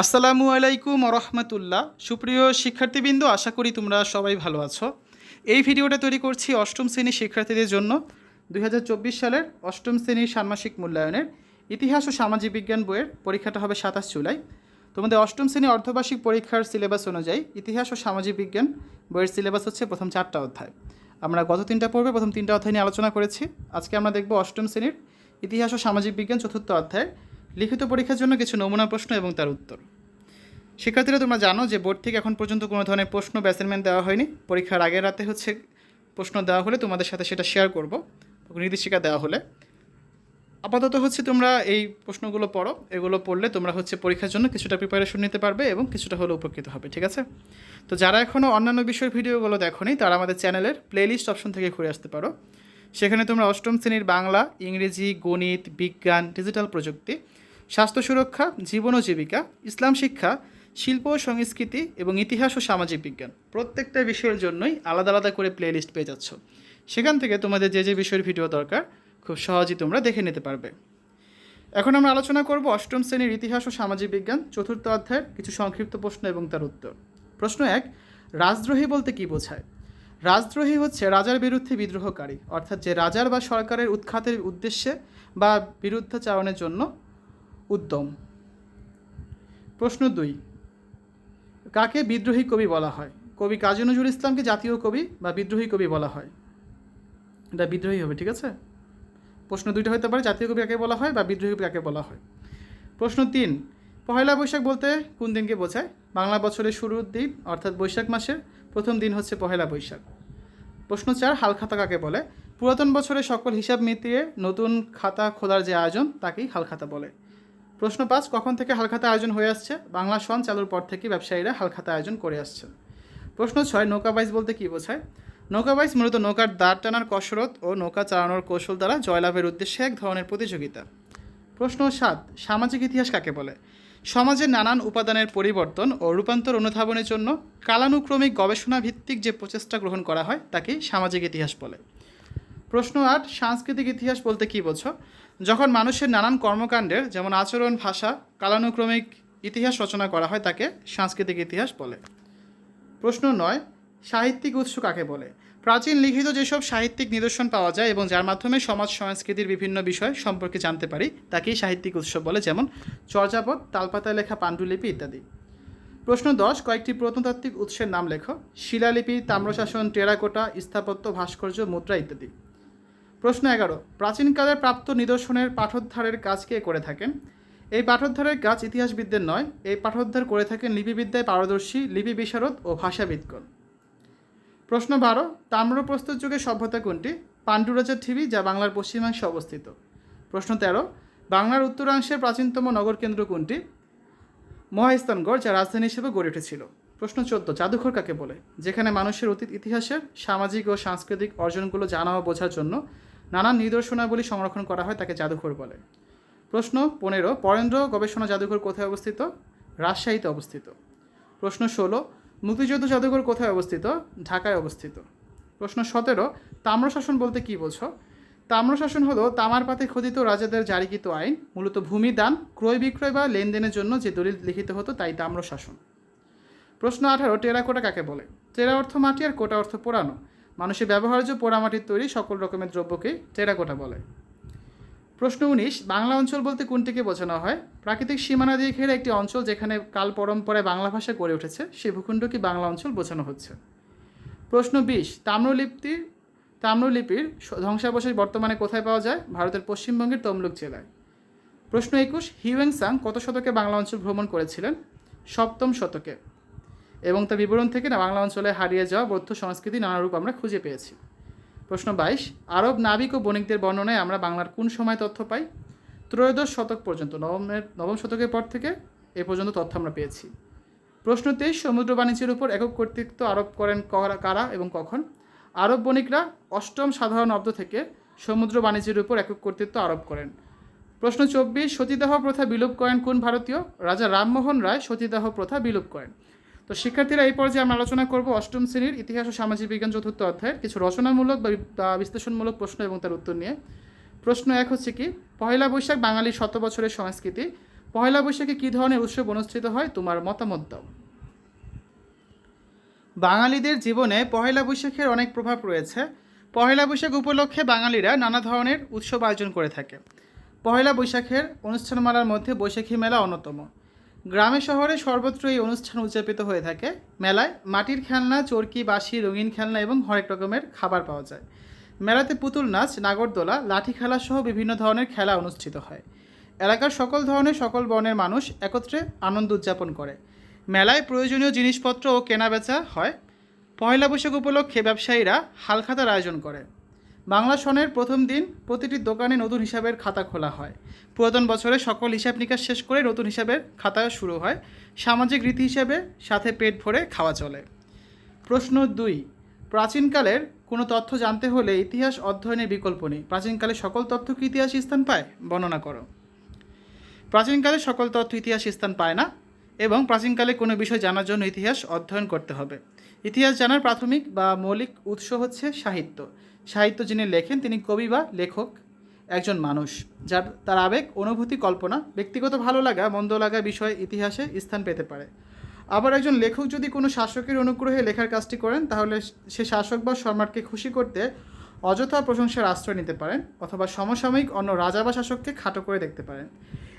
আসসালামু আলাইকুম রহমতুল্লাহ সুপ্রিয় শিক্ষার্থীবৃন্দ, আশা করি তোমরা সবাই ভালো আছো। এই ভিডিওটা তৈরি করছি অষ্টম শ্রেণির শিক্ষার্থীদের জন্য, দুই হাজার চব্বিশ সালের অষ্টম শ্রেণির ষান্মাসিক মূল্যায়নের ইতিহাস ও সামাজিক বিজ্ঞান বইয়ের পরীক্ষাটা হবে সাতাশ জুলাই। তোমাদের অষ্টম শ্রেণি অর্ধবার্ষিক পরীক্ষার সিলেবাস অনুযায়ী ইতিহাস ও সামাজিক বিজ্ঞান বইয়ের সিলেবাস হচ্ছে প্রথম চারটা অধ্যায়। আমরা গত তিনটা পর্বে প্রথম তিনটা অধ্যায় নিয়ে আলোচনা করেছি। আজকে আমরা দেখব অষ্টম শ্রেণির ইতিহাস ও সামাজিক বিজ্ঞান চতুর্থ অধ্যায়ের লিখিত পরীক্ষার জন্য কিছু নমুনা প্রশ্ন এবং তার উত্তর। শিক্ষার্থীরা, তোমরা জানো যে বোর্ড থেকে এখন পর্যন্ত কোনো ধরনের প্রশ্ন অ্যাসাইনমেন্ট দেওয়া হয়নি। পরীক্ষার আগের রাতে হচ্ছে প্রশ্ন দেওয়া হলে তোমাদের সাথে সেটা শেয়ার করব। নির্দেশিকা দেওয়া হলে। আপাতত হচ্ছে তোমরা এই প্রশ্নগুলো পড়ো। এগুলো পড়লে তোমরা হচ্ছে পরীক্ষার জন্য কিছুটা প্রিপারেশন নিতে পারবে এবং কিছুটা হলে উপকৃত হবে, ঠিক আছে? তো যারা এখনও অন্যান্য বিষয়ের ভিডিওগুলো দেখোনি, তারা আমাদের চ্যানেলের প্লেলিস্ট অপশন থেকে ঘুরে আসতে পারো। সেখানে তোমরা অষ্টম শ্রেণির বাংলা, ইংরেজি, গণিত, বিজ্ঞান ডিজিটাল প্রযুক্তি স্বাস্থ্য সুরক্ষা, জীবন ও জীবিকা, ইসলাম শিক্ষা, শিল্প ও সংস্কৃতি এবং ইতিহাস ও সামাজিক বিজ্ঞান। প্রত্যেকটা বিষয়ের জন্যই আলাদা আলাদা করে প্লেলিস্ট পেয়ে যাচ্ছ। সেখান থেকে তোমাদের যে যে বিষয়ের ভিডিও দরকার, খুব সহজেই তোমরা দেখে নিতে পারবে। এখন আমরা আলোচনা করব অষ্টম শ্রেণির ইতিহাস ও সামাজিক বিজ্ঞান, চতুর্থ অধ্যায়ের কিছু সংক্ষিপ্ত প্রশ্ন এবং তার উত্তর। প্রশ্ন এক, রাজদ্রোহী বলতে কি বোঝায়? রাজদ্রোহী হচ্ছে রাজার বিরুদ্ধে বিদ্রোহকারী, অর্থাৎ যে রাজার বা সরকারের উৎখাতের উদ্দেশ্যে বা বিরুদ্ধাচারণের জন্য উদ্যম প্রশ্ন দুই, কাকে বিদ্রোহী কবি বলা হয়? কবি কাজী নজরুল ইসলামকে জাতীয় কবি বা বিদ্রোহী কবি বলা হয়? এটা বিদ্রোহী হবে, ঠিক আছে? প্রশ্ন দুইটা হতে পারে, জাতীয় কবি কাকে বলা হয় বা বিদ্রোহী কবি কাকে বলা হয়? প্রশ্ন তিন, পহেলা বৈশাখ বলতে কোন দিনকে বোঝায়? বাংলা বছরের শুরুর দিন, অর্থাৎ বৈশাখ মাসের প্রথম দিন হচ্ছে পহেলা বৈশাখ। প্রশ্ন চার হালখাতা কাকে বলে? পুরাতন বছরের সকল হিসাব মিটিয়ে নতুন খাতা খোলার যে আয়োজন, তাকেই হালখাতা বলে। প্রশ্ন পাঁচ কখন থেকে হালখাতা আয়োজন হয়ে আসছে? বাংলা সন চালুর পর থেকে ব্যবসায়ীরা হালখাতা আয়োজন করে আসছে প্রশ্ন ছয় নৌকাবাইজ বলতে কী বোঝায়? নৌকাবাইজ মূলত নৌকার দাঁড় টানার কসরত ও নৌকা চালানোর কৌশল দ্বারা জয়লাভের উদ্দেশ্যে এক ধরনের প্রতিযোগিতা। প্রশ্ন সাত, সামাজিক ইতিহাস কাকে বলে? সমাজের নানান উপাদানের পরিবর্তন ও রূপান্তর অনুধাবনের জন্য কালানুক্রমিক গবেষণা ভিত্তিক যে প্রচেষ্টা গ্রহণ করা হয় তাকেই সামাজিক ইতিহাস বলে। প্রশ্ন আট, সাংস্কৃতিক ইতিহাস বলতে কী বোঝো? যখন মানুষের নানান কর্মকাণ্ডের, যেমন আচরণ, ভাষা, কালানুক্রমিক ইতিহাস রচনা করা হয়, তাকে সাংস্কৃতিক ইতিহাস বলে। প্রশ্ন নয়, সাহিত্যিক উৎস কাকে বলে? প্রাচীন লিখিত যেসব সাহিত্যিক নিদর্শন পাওয়া যায় এবং যার মাধ্যমে সমাজ সংস্কৃতির বিভিন্ন বিষয় সম্পর্কে জানতে পারি, তাকেই সাহিত্যিক উৎস বলে, যেমন চর্যাপদ, তালপাতায় লেখা পাণ্ডুলিপি ইত্যাদি। প্রশ্ন দশ, কয়েকটি প্রত্নতাত্ত্বিক উৎসের নাম লেখো। শিলালিপি, তাম্রশাসন, টেরাকোটা, স্থাপত্য, ভাস্কর্য, মুদ্রা ইত্যাদি। প্রশ্ন এগারো, প্রাচীনকালে প্রাপ্ত নিদর্শনের পাঠোদ্ধারের কাজ কে করে থাকেন? এই পাঠোদ্ধারের কাজ ইতিহাসবিদদের নয়, এই পাঠোদ্ধার করে থাকেন লিপিবিদ্যায় পারদর্শী, লিপি বিশারদ ও ভাষাবিদগণ। প্রশ্ন বারো, তাম্রপ্রস্তর যুগের সভ্যতা কোনটি? পাণ্ডুরাজার ঠিবি, যা বাংলার পশ্চিমাংশে অবস্থিত। প্রশ্ন তেরো, বাংলার উত্তরাংশের প্রাচীনতম নগর কেন্দ্র কোনটি? মহাস্থানগড়, যা রাজধানী হিসেবে গড়ে উঠেছিল। প্রশ্ন চোদ্দ, জাদুঘর কাকে বলে? যেখানে মানুষের অতীত ইতিহাসের সামাজিক ও সাংস্কৃতিক অর্জনগুলো জানা ও বোঝার জন্য নানান নিদর্শনাবলী সংরক্ষণ করা হয় তাকে জাদুঘর বলে। প্রশ্ন পনেরো, পরেন্দ্র গবেষণা জাদুঘর কোথায় অবস্থিত? রাজশাহীতে অবস্থিত। প্রশ্ন ষোলো, মুক্তিযুদ্ধ জাদুঘর কোথায় অবস্থিত? ঢাকায় অবস্থিত। প্রশ্ন সতেরো তাম্রশাসন বলতে কী বোঝো? তাম্রশাসন হলো তামার পাতে খোদিত রাজাদের জারিকৃত আইন, মূলত ভূমি দান, ক্রয় বিক্রয় বা লেনদেনের জন্য যে দলিল লিখিত হতো তাই তাম্রশাসন প্রশ্ন আঠারো, টেরাকোটা কাকে বলে? টেরা অর্থ মাটি আর কোটা অর্থ পোড়ানো। মানুষের ব্যবহার্য পোড়ামাটির তৈরি সকল রকমের দ্রব্যকে টেরাকোটা বলে। প্রশ্ন উনিশ, বাংলা অঞ্চল বলতে কোনটিকে বোঝানো হয়? প্রাকৃতিক সীমানা দিয়ে ঘেরা একটি অঞ্চল যেখানে কাল পরম্পরায় বাংলা ভাষা গড়ে উঠেছে সেই ভূখণ্ডকে বাংলা অঞ্চল বোঝানো হচ্ছে। প্রশ্ন বিশ তাম্রলিপির তাম্রলিপির ধ্বংসাবশেষ বর্তমানে কোথায় পাওয়া যায়? ভারতের পশ্চিমবঙ্গের তমলুক জেলায়। প্রশ্ন একুশ হিউয়েং সাং কত শতকে বাংলা অঞ্চল ভ্রমণ করেছিলেন? সপ্তম শতকে। এবং তার বিবরণ থেকে না বাংলা অঞ্চলে হারিয়ে যাওয়া বৌদ্ধ সংস্কৃতি নানা রূপ আমরা খুঁজে পেয়েছি। প্রশ্ন বাইশ, আরব নাবিক ও বণিকদের বর্ণনায় আমরা বাংলার কোন সময় তথ্য পাই? ত্রয়োদশ শতক পর্যন্ত, নবমের, নবম শতকের পর থেকে এ পর্যন্ত তথ্য আমরা পেয়েছি। প্রশ্ন তেইশ, সমুদ্র বাণিজ্যের উপর একক কর্তৃত্ব আরোপ করেন করা- কারা এবং কখন? আরব বণিকরা অষ্টম সাধারণ অব্দ থেকে সমুদ্র বাণিজ্যের উপর একক কর্তৃত্ব আরোপ করেন। প্রশ্ন চব্বিশ, সতীদাহ প্রথা বিলোপ করেন কোন ভারতীয়? রাজা রামমোহন রায় সতীদাহ প্রথা বিলোপ করেন। তো শিক্ষার্থীরা এই পর্যায়ে আমরা আলোচনা করব অষ্টম শ্রেণির ইতিহাস ও সামাজিক বিজ্ঞান চতুর্থ অধ্যায়ের কিছু রচনামূলক বা বিশ্লেষণমূলক প্রশ্ন এবং তার উত্তর নিয়ে। প্রশ্ন এক হচ্ছে কি, পহেলা বৈশাখ বাঙালির শত বছরের সংস্কৃতি। পয়লা বৈশাখে কী ধরনের উৎসব অনুষ্ঠিত হয়? তোমার মতামত দাও। বাঙালিদের জীবনে পহেলা বৈশাখের অনেক প্রভাব রয়েছে। পহেলা বৈশাখ উপলক্ষে বাঙালিরা নানা ধরনের উৎসব আয়োজন করে থাকে। পহেলা বৈশাখের অনুষ্ঠানমালার মধ্যে বৈশাখী মেলা অন্যতম। গ্রামে শহরে সর্বত্র এই অনুষ্ঠান উদযাপিত হয়ে থাকে। মেলায় মাটির খেলনা, চরকি, বাঁশি, রঙিন খেলনা এবং হরেক রকমের খাবার পাওয়া যায়। মেলাতে পুতুল নাচ, নাগরদোলা, লাঠি খেলা সহ বিভিন্ন ধরনের খেলা অনুষ্ঠিত হয়। এলাকার সকল ধরনের, সকল বর্ণের মানুষ একত্রে আনন্দ উদযাপন করে। মেলায় প্রয়োজনীয় জিনিসপত্র ও কেনাবেচা হয়। পয়লা বৈশাখ উপলক্ষে ব্যবসায়ীরা হালখাতার আয়োজন করে। বাংলা সনের প্রথম দিন প্রতিটি দোকানে নতুন হিসাবের খাতা খোলা হয়। পুরাতন বছরে সকল হিসাব নিকাশ শেষ করে নতুন হিসাবের খাতা শুরু হয়। সামাজিক রীতি হিসাবে সাথে পেট ভরে খাওয়া চলে। প্রশ্ন দুই, প্রাচীনকালের কোনো তথ্য জানতে হলে ইতিহাস অধ্যয়নের বিকল্প নেই। প্রাচীনকালে সকল তথ্য কি ইতিহাস স্থান পায়? বর্ণনা করো। প্রাচীনকালে সকল তথ্য ইতিহাস স্থান পায় না এবং প্রাচীনকালে কোনো বিষয় জানার জন্য ইতিহাস অধ্যয়ন করতে হবে। ইতিহাস জানার প্রাথমিক বা মৌলিক উৎস হচ্ছে সাহিত্য। সাহিত্য যিনি লেখেন, তিনি কবি বা লেখক, একজন মানুষ, যার, তার আবেগ, অনুভূতি, কল্পনা ব্যক্তিগত ভালো লাগা, মন্দ লাগা বিষয় ইতিহাসে স্থান পেতে পারে। আবার একজন লেখক যদি কোনো শাসকের অনুগ্রহে লেখার কাজটি করেন, তাহলে সে শাসক বা সম্রাটকে খুশি করতে অযথা প্রশংসার আশ্রয় নিতে পারেন, অথবা সমসাময়িক অন্য রাজা বা শাসককে খাটো করে দেখতে পারেন।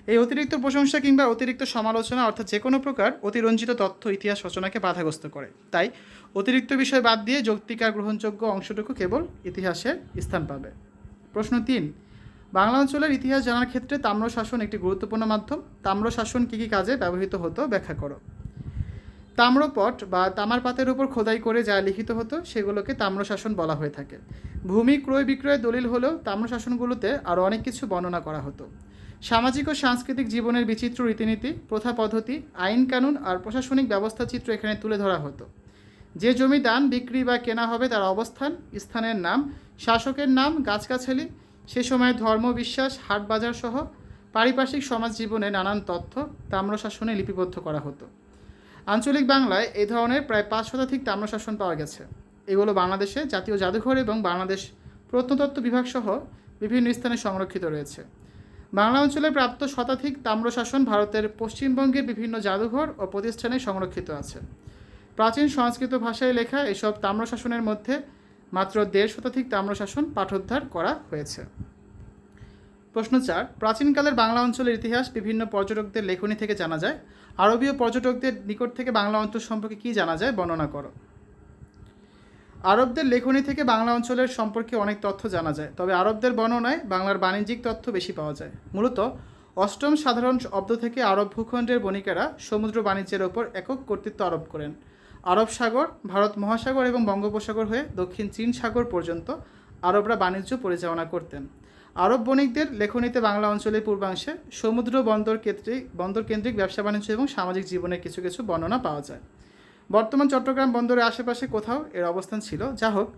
এই অতিরিক্ত প্রশংসা কিংবা অতিরিক্ত সমালোচনা অর্থাৎ যে কোনো প্রকার অতিরঞ্জিত তথ্য, ইতিহাস রচনাকে বাধাগ্রস্ত করে। তাই অতিরিক্ত বিষয় বাদ দিয়ে যৌক্তিকার গ্রহণযোগ্য অংশটুকু কেবল ইতিহাসে স্থান পাবে। প্রশ্ন তিন, বাংলা অঞ্চলের ইতিহাস জানার ক্ষেত্রে তাম্রশাসন একটি গুরুত্বপূর্ণ মাধ্যম। তাম্রশাসন কী কী কাজে ব্যবহৃত হতো ব্যাখ্যা করো। তাম্রপট বা তামার পাতের উপর খোদাই করে যা লিখিত হতো, সেগুলোকে তাম্রশাসন বলা হয়ে থাকে। ভূমি ক্রয় বিক্রয়ের দলিল হলেও তাম্রশাসনগুলোতে আরও অনেক কিছু বর্ণনা করা হতো। সামাজিক ও সাংস্কৃতিক জীবনের বিচিত্র রীতিনীতি, প্রথা পদ্ধতি, আইন কানুন আর প্রশাসনিক ব্যবস্থা চিত্র এখানে তুলে ধরা হতো। যে জমি দান, বিক্রি বা কেনা হবে তার অবস্থান, স্থানের নাম, শাসকের নাম, গাছগাছালি, সে সময় ধর্ম, বিশ্বাস, হাট বাজার সহ পারিপার্শ্বিক সমাজ জীবনে নানান তথ্য তাম্রশাসনে লিপিবদ্ধ করা হতো। আঞ্চলিক বাংলায় এই ধরনের প্রায় পাঁচ শতাধিক তাম্রশাসন পাওয়া গেছে। এগুলো বাংলাদেশে জাতীয় জাদুঘর এবং বাংলাদেশ প্রত্নতত্ত্ব বিভাগ সহ বিভিন্ন স্থানে সংরক্ষিত রয়েছে। বাংলা অঞ্চলে প্রাপ্ত শতাধিক তাম্রশাসন ভারতের পশ্চিমবঙ্গের বিভিন্ন জাদুঘর ও প্রতিষ্ঠানে সংরক্ষিত আছে। প্রাচীন সংস্কৃত ভাষায় লেখা এসব তাম্রশাসনের মধ্যে মাত্র দেড় শতাধিক তাম্রশাসন পাঠোদ্ধার করা হয়েছে। প্রশ্ন চার, প্রাচীনকালের বাংলা অঞ্চলের ইতিহাস বিভিন্ন পর্যটকদের লেখনী থেকে জানা যায়। আরবীয় পর্যটকদের নিকট থেকে বাংলা অঞ্চল সম্পর্কে কী জানা যায় বর্ণনা করো। আরবদের লেখনী থেকে বাংলা অঞ্চলের সম্পর্কে অনেক তথ্য জানা যায়, তবে আরবদের বর্ণনায় বাংলার বাণিজ্যিক তথ্য বেশি পাওয়া যায়। মূলত, অষ্টম সাধারণ অব্দ থেকে আরব ভূখণ্ডের বণিকেরা সমুদ্র বাণিজ্যের ওপর একক কর্তৃত্ব আরোপ করেন। আরব সাগর, ভারত মহাসাগর এবং বঙ্গোপসাগর হয়ে দক্ষিণ চীন সাগর পর্যন্ত আরবরা বাণিজ্য পরিচালনা করতেন। আরব বণিকদের লেখনীতে বাংলা অঞ্চলের পূর্বাংশে সমুদ্র বন্দর কেন্দ্রিক বন্দর কেন্দ্রিক ব্যবসা বাণিজ্য এবং সামাজিক জীবনের কিছু কিছু বর্ণনা পাওয়া যায়। বর্তমান চট্টগ্রাম বন্দরের আশেপাশে কোথাও এর অবস্থান ছিল। যা হোক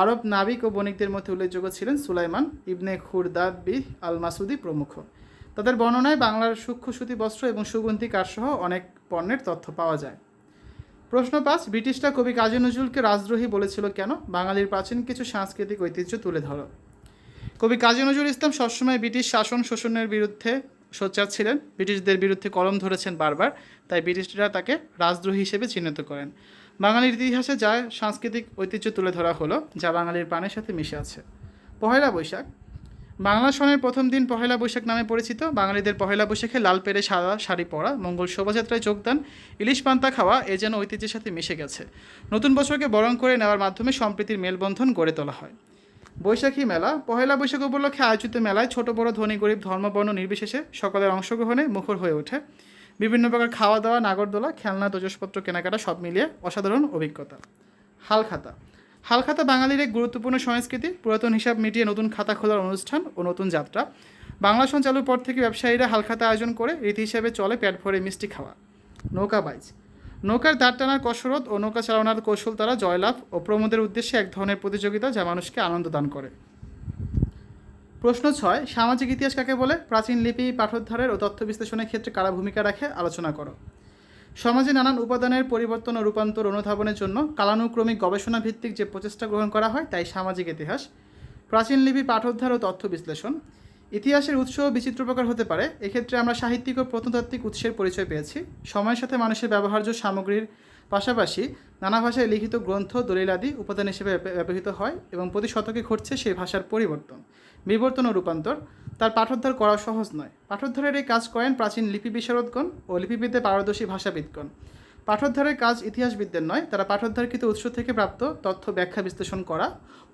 আরব নাবিক ও বণিকদের মধ্যে উল্লেখযোগ্য ছিলেন সুলাইমান ইবনে খুরদাদ বি আল মাসুদি প্রমুখ। তাদের বর্ণনায় বাংলার সূক্ষ্ম সুতি বস্ত্র এবং সুগন্ধি কাঠসহ অনেক পণ্যের তথ্য পাওয়া যায়। প্রশ্ন পাঁচ, ব্রিটিশরা কবি কাজী নজরুলকে রাজদ্রোহী বলেছিল কেন? বাঙালির প্রাচীন কিছু সাংস্কৃতিক ঐতিহ্য তুলে ধরো। কবি কাজী নজরুল ইসলাম সবসময় ব্রিটিশ শাসন শোষণের বিরুদ্ধে সোচ্চার ছিলেন। ব্রিটিশদের বিরুদ্ধে কলম ধরেছেন বারবার, তাই ব্রিটিশরা তাকে রাজদ্রোহী হিসেবে চিহ্নিত করেন। বাঙালির ইতিহাসে যা সাংস্কৃতিক ঐতিহ্য তুলে ধরা হলো, যা বাঙালির প্রাণের সাথে মিশে আছে। পহেলা বৈশাখ। বাংলা সনের প্রথম দিন পহেলা বৈশাখ নামে পরিচিত। বাঙালিদের পহেলা বৈশাখে লাল পেরে সাদা শাড়ি পরা, মঙ্গল শোভাযাত্রায় যোগদান, ইলিশ পান্তা খাওয়া, এ যেন ঐতিহ্যের সাথে মিশে গেছে। নতুন বছরকে বরণ করে নেওয়ার মাধ্যমে সম্প্রীতির মেলবন্ধন গড়ে তোলা হয়। বৈশাখী মেলা। পহেলা বৈশাখ উপলক্ষে আয়োজিত মেলায় ছোট, বড়, ধনী, গরিব, ধর্মবর্ণ, নির্বিশেষে সকলের অংশগ্রহণে মুখর হয়ে ওঠে। বিভিন্ন প্রকার খাওয়া দাওয়া নাগরদোলা, খেলনা তজসপত্র কেনাকাটা সব মিলিয়ে অসাধারণ অভিজ্ঞতা। হালখাতা। হালখাতা বাঙালির এক গুরুত্বপূর্ণ সংস্কৃতি। পুরাতন হিসাব মিটিয়ে নতুন খাতা খোলার অনুষ্ঠান ও নতুন যাত্রা। বাংলা সঞ্চালুর পর থেকে ব্যবসায়ীরা হালখাতা আয়োজন করে রীতি হিসেবে চলে পেট ভরে মিষ্টি খাওয়া। নৌকা বাইচ। নৌকার দাঁড় টানার কসরত ও নৌকা চালানোর কৌশল তারা জয়লাভ ও প্রমোদের উদ্দেশ্যে এক ধরনের প্রতিযোগিতা যা মানুষকে আনন্দ দান করে। প্রশ্ন ছয়, সামাজিক ইতিহাস কাকে বলে? প্রাচীন লিপি, পাঠোদ্ধারের ও তথ্য বিশ্লেষণের ক্ষেত্রে কারা ভূমিকা রাখে আলোচনা করো। সমাজে নানান উপাদানের পরিবর্তন ও রূপান্তর অনুধাবনের জন্য কালানুক্রমিক গবেষণা ভিত্তিক যে প্রচেষ্টা গ্রহণ করা হয়, তাই সামাজিক ইতিহাস, প্রাচীন লিপি, পাঠোদ্ধার ও তথ্য বিশ্লেষণ। ইতিহাসের উৎস বিচিত্র প্রকার হতে পারে, এক্ষেত্রে আমরা সাহিত্যিক ও প্রত্নতাত্ত্বিক উৎসের পরিচয় পেয়েছি। সময়ের সাথে মানুষের ব্যবহার্য সামগ্রীর পাশাপাশি নানা ভাষায় লিখিত গ্রন্থ দলিল আদি উপাদান হিসেবে ব্যবহৃত হয় এবং প্রতি শতকে ঘটছে সেই ভাষার পরিবর্তন, বিবর্তন ও রূপান্তর। তার পাঠোদ্ধার করা সহজ নয়। পাঠোদ্ধারের এই কাজ করেন প্রাচীন লিপি বিশারদগণ ও লিপিবিদ্যায় পারদর্শী ভাষাবিদগণ। পাঠোদ্ধারের কাজ ইতিহাসবিদদের নয়, তারা পাঠোদ্ধারকৃত উৎস থেকে প্রাপ্ত তথ্য ব্যাখ্যা বিশ্লেষণ করা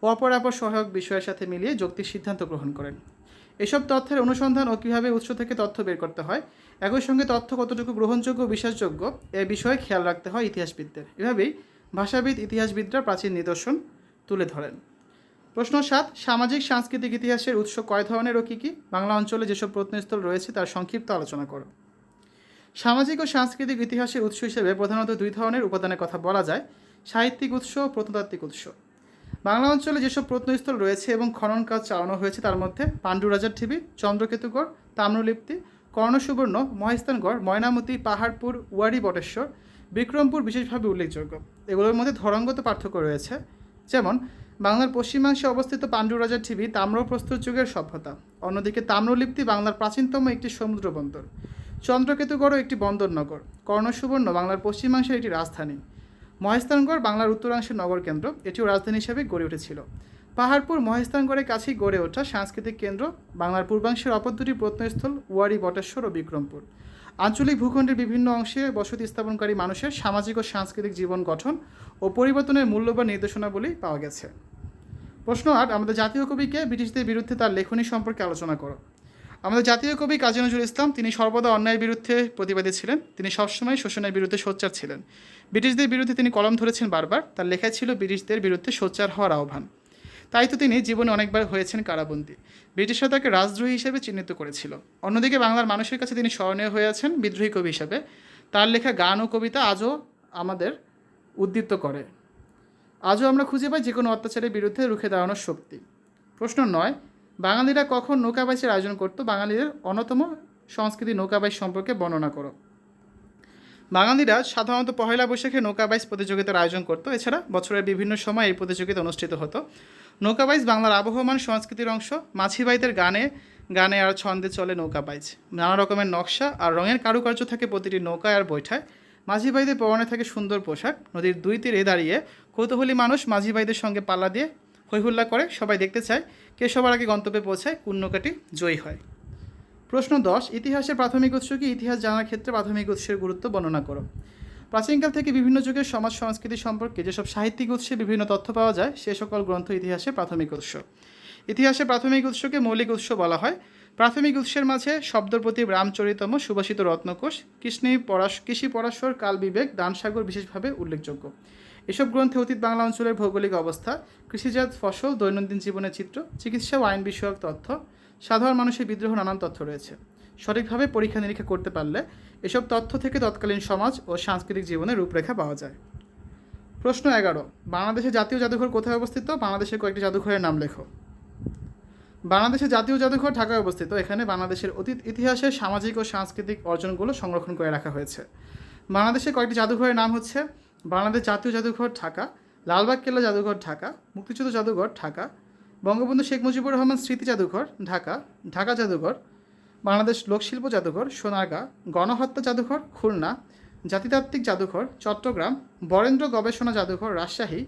ও অপরাপর সহায়ক বিষয়ের সাথে মিলিয়ে যৌক্তিক সিদ্ধান্ত গ্রহণ করেন। এসব তথ্যের অনুসন্ধান ও কীভাবে উৎস থেকে তথ্য বের করতে হয়, একই সঙ্গে তথ্য কতটুকু গ্রহণযোগ্য বিশ্বাসযোগ্য, এ বিষয়ে খেয়াল রাখতে হয় ইতিহাসবিদদের। এভাবেই ভাষাবিদ, ইতিহাসবিদরা প্রাচীন নিদর্শন তুলে ধরেন। প্রশ্ন সাত, সামাজিক, সাংস্কৃতিক ইতিহাসের উৎস কয় ধরনের ও কী কী? বাংলা অঞ্চলে যেসব প্রত্নস্থল রয়েছে তার সংক্ষিপ্ত আলোচনা করো। সামাজিক ও সাংস্কৃতিক ইতিহাসের উৎস হিসেবে প্রধানত দুই ধরনের উপাদানের কথা বলা যায়, সাহিত্যিক উৎস ও প্রত্নতাত্ত্বিক উৎস। বাংলা অঞ্চলে যেসব প্রত্নস্থল রয়েছে এবং খনন কাজ চালানো হয়েছে, তার মধ্যে পাণ্ডু রাজার ঢিবি চন্দ্রকেতুগড়, তাম্রলিপ্তি, কর্ণসুবর্ণ মহেস্তানগড় ময়নামতি, পাহাড়পুর, ওয়ারি বটেশ্বর, বিক্রমপুর বিশেষভাবে উল্লেখযোগ্য। এগুলোর মধ্যে ধরঙ্গত পার্থক্য রয়েছে। যেমন, বাংলার পশ্চিমাংশে অবস্থিত পাণ্ডু রাজার ঢিবি তাম্রপ্রস্তর যুগের সভ্যতা, অন্যদিকে তাম্রলিপ্তি বাংলার প্রাচীনতম একটি সমুদ্র বন্দর চন্দ্রকেতুগড়ও একটি বন্দর নগর, কর্ণসুবর্ণ বাংলার পশ্চিমাংশের একটি রাজধানী। মহেস্তানগড় বাংলার উত্তরাংশের নগর কেন্দ্র এটিও রাজধানী হিসেবে গড়ে উঠেছিল। পাহাড়পুর মহেস্তানগড়ের কাছেই গড়ে ওঠা সাংস্কৃতিক কেন্দ্র, বাংলার পূর্বাংশের অপর দুটি প্রত্নস্থল ওয়ারি, বটেশ্বর ও বিক্রমপুর। আঞ্চলিক ভূখণ্ডের বিভিন্ন অংশে বসতি স্থাপনকারী মানুষের সামাজিক ও সাংস্কৃতিক জীবন গঠন ও পরিবর্তনের মূল্যবান নির্দেশনাবলী পাওয়া গেছে। প্রশ্ন আট, আমাদের জাতীয় কবিকে ব্রিটিশদের বিরুদ্ধে তার লেখনী সম্পর্কে আলোচনা করো। আমাদের জাতীয় কবি কাজী নজরুল ইসলাম, তিনি সর্বদা অন্যায়ের বিরুদ্ধে প্রতিবাদী ছিলেন। তিনি সবসময় শোষণের বিরুদ্ধে সোচ্চার ছিলেন। ব্রিটিশদের বিরুদ্ধে তিনি কলম ধরেছেন বারবার। তার লেখায় ছিল ব্রিটিশদের বিরুদ্ধে সোচ্চার হওয়ার আহ্বান। তাই তো তিনি জীবনে অনেকবার হয়েছেন কারাবন্দী। ব্রিটিশরা তাকে রাজদ্রোহী হিসেবে চিহ্নিত করেছিল। অন্যদিকে বাংলার মানুষের কাছে তিনি স্মরণীয় হয়ে আছেন বিদ্রোহী কবি হিসাবে। তার লেখা গান ও কবিতা আজও আমাদের উদ্দীপ্ত করে। আজও আমরা খুঁজে পাই যে কোনো অত্যাচারের বিরুদ্ধে রুখে দাঁড়ানোর শক্তি। প্রশ্ন নয় বাঙালিরা কখন নৌকাবাইসের আয়োজন করত? বাঙালিদের অন্যতম সংস্কৃতি নৌকাবাইশ সম্পর্কে বর্ণনা করো। বাঙালিরা সাধারণত পহেলা বৈশাখে নৌকাবাইজ প্রতিযোগিতার আয়োজন করতো। এছাড়া বছরের বিভিন্ন সময় এই প্রতিযোগিতা অনুষ্ঠিত হতো। নৌকাবাইজ বাংলার আবহমান সংস্কৃতির অংশ। মাঝিবাইদের গানে গানে আর ছন্দে চলে নৌকাবাইজ নানা রকমের নকশা আর রঙের কারুকার্য থাকে প্রতিটি নৌকায় আর বৈঠায়। মাঝিবাইদের পরনে থাকে সুন্দর পোশাক। নদীর দুই তীরে দাঁড়িয়ে কৌতূহলী মানুষ মাঝিবাইদের সঙ্গে পাল্লা দিয়ে হৈহুল্লা করে সবাই দেখতে চায়। কে সবার আগে গন্তব্যে পৌঁছায়? কোন নৌকাটি জয়ী হয়। প্রশ্ন দশ, ইতিহাসের প্রাথমিক উৎস কি? ইতিহাস জানার ক্ষেত্রে প্রাথমিক উৎসের গুরুত্ব বর্ণনা করো। প্রাচীনকাল থেকে বিভিন্ন যুগের সমাজ সংস্কৃতি সম্পর্কে যেসব সাহিত্যিক উৎসে বিভিন্ন তথ্য পাওয়া যায়, সে সকল গ্রন্থ ইতিহাসে প্রাথমিক উৎস। ইতিহাসে প্রাথমিক উৎসকে মৌলিক উৎস বলা হয়। প্রাথমিক উৎসের মাঝে শব্দপ্রতি রামচরিতম, সুভাষিত রত্নকোষ, কৃষ্ণী পরাশ, কৃষি পরাশর কাল বিবেক দানসাগর বিশেষভাবে উল্লেখযোগ্য। এসব গ্রন্থে অতীত বাংলা অঞ্চলের ভৌগোলিক অবস্থা, কৃষিজাত ফসল, দৈনন্দিন জীবনের চিত্র, চিকিৎসা ও আইন বিষয়ক তথ্য, সাধারণ মানুষের বিদ্রোহ, নানান তথ্য রয়েছে। সঠিকভাবে পরীক্ষা নিরীক্ষা করতে পারলে এসব তথ্য থেকে তৎকালীন সমাজ ও সাংস্কৃতিক জীবনের রূপরেখা পাওয়া যায়। প্রশ্ন এগারো বাংলাদেশের জাতীয় জাদুঘর কোথায় অবস্থিত? বাংলাদেশের কয়েকটি জাদুঘরের নাম লেখো। বাংলাদেশের জাতীয় জাদুঘর ঢাকায় অবস্থিত। এখানে বাংলাদেশের অতীত ইতিহাসের সামাজিক ও সাংস্কৃতিক অর্জনগুলো সংরক্ষণ করে রাখা হয়েছে। বাংলাদেশের কয়েকটি জাদুঘরের নাম হচ্ছে বাংলাদেশ জাতীয় জাদুঘর ঢাকা, লালবাগ কেল্লা জাদুঘর ঢাকা, মুক্তিযুদ্ধ জাদুঘর ঢাকা, বঙ্গবন্ধু শেখ মুজিবুর রহমান স্মৃতি জাদুঘর ঢাকা ঢাকা জাদুঘর, বাংলাদেশ লোকশিল্প জাদুঘর সোনারগাঁ, গণহত্যা জাদুঘর খুলনা, জাতিতাত্ত্বিক জাদুঘর চট্টগ্রাম, বরেন্দ্র গবেষণা জাদুঘর রাজশাহী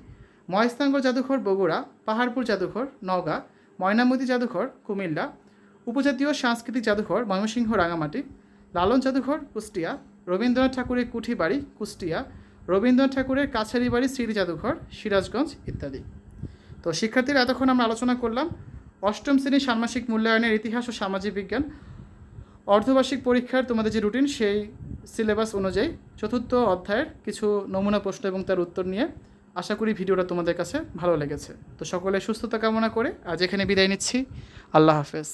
মহেস্তানগর জাদুঘর বগুড়া, পাহাড়পুর জাদুঘর নওগাঁ, ময়নামতি জাদুঘর কুমিল্লা, উপজাতীয় সাংস্কৃতিক জাদুঘর ময়মনসিংহ রাঙামাটি, লালন জাদুঘর কুষ্টিয়া, রবীন্দ্রনাথ ঠাকুরের কুঠি বাড়ি কুষ্টিয়া রবীন্দ্রনাথ ঠাকুরের কাছারি বাড়ি স্মৃতি জাদুঘর, সিরাজগঞ্জ ইত্যাদি। তো শিক্ষার্থীরা, এতক্ষণ আমরা আলোচনা করলাম অষ্টম শ্রেণির ষান্মাসিক মূল্যায়নের ইতিহাস ও সামাজিক বিজ্ঞান। অর্ধবার্ষিক পরীক্ষার তোমাদের যে রুটিন, সেই সিলেবাস অনুযায়ী চতুর্থ অধ্যায়ের কিছু নমুনা প্রশ্ন এবং তার উত্তর নিয়ে আশা করি ভিডিওটা তোমাদের কাছে ভালো লেগেছে। তো সকলে সুস্থতা কামনা করে আজ এখানে বিদায় নিচ্ছি। আল্লাহ হাফেজ।